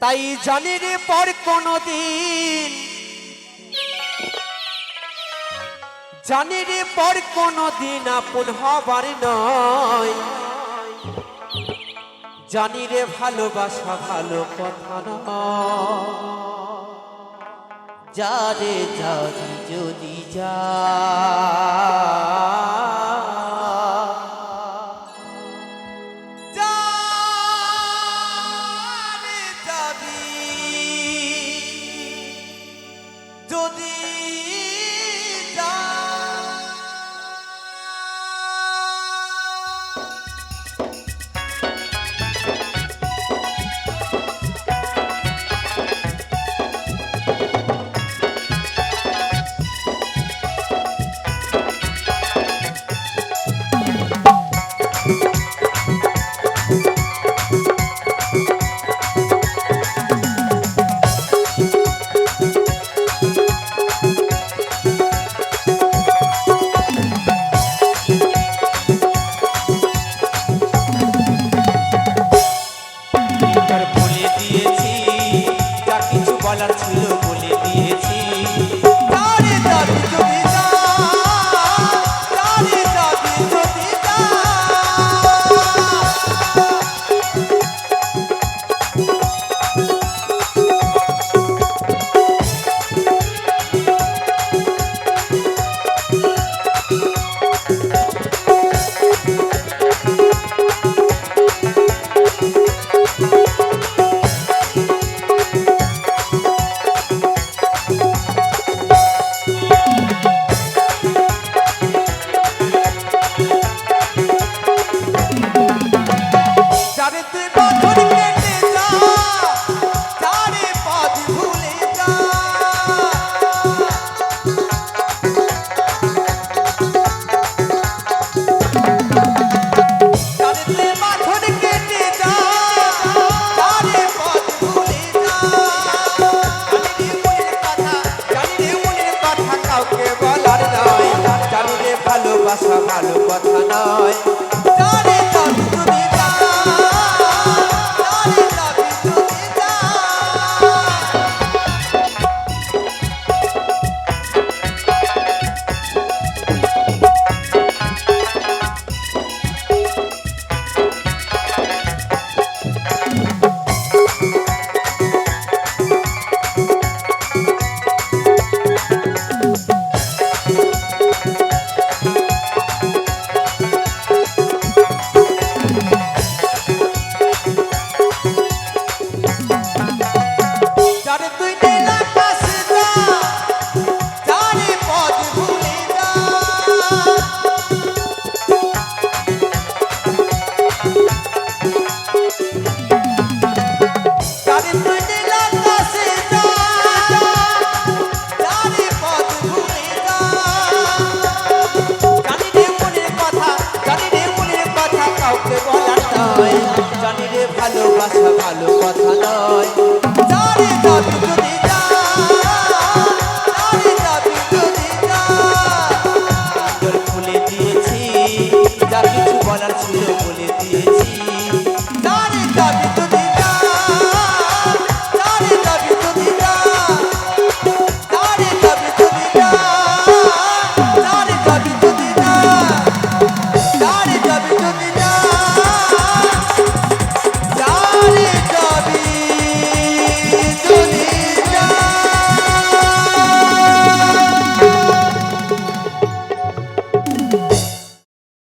তাই জানির পর কোনদিন। দিন রে পর কোনদিন আপন হবার নয়। জানিরে ভালোবাসা ভালো কথা যারে যারি যদি যা। ভালোবাসা ভালো কথা নয়। on the road.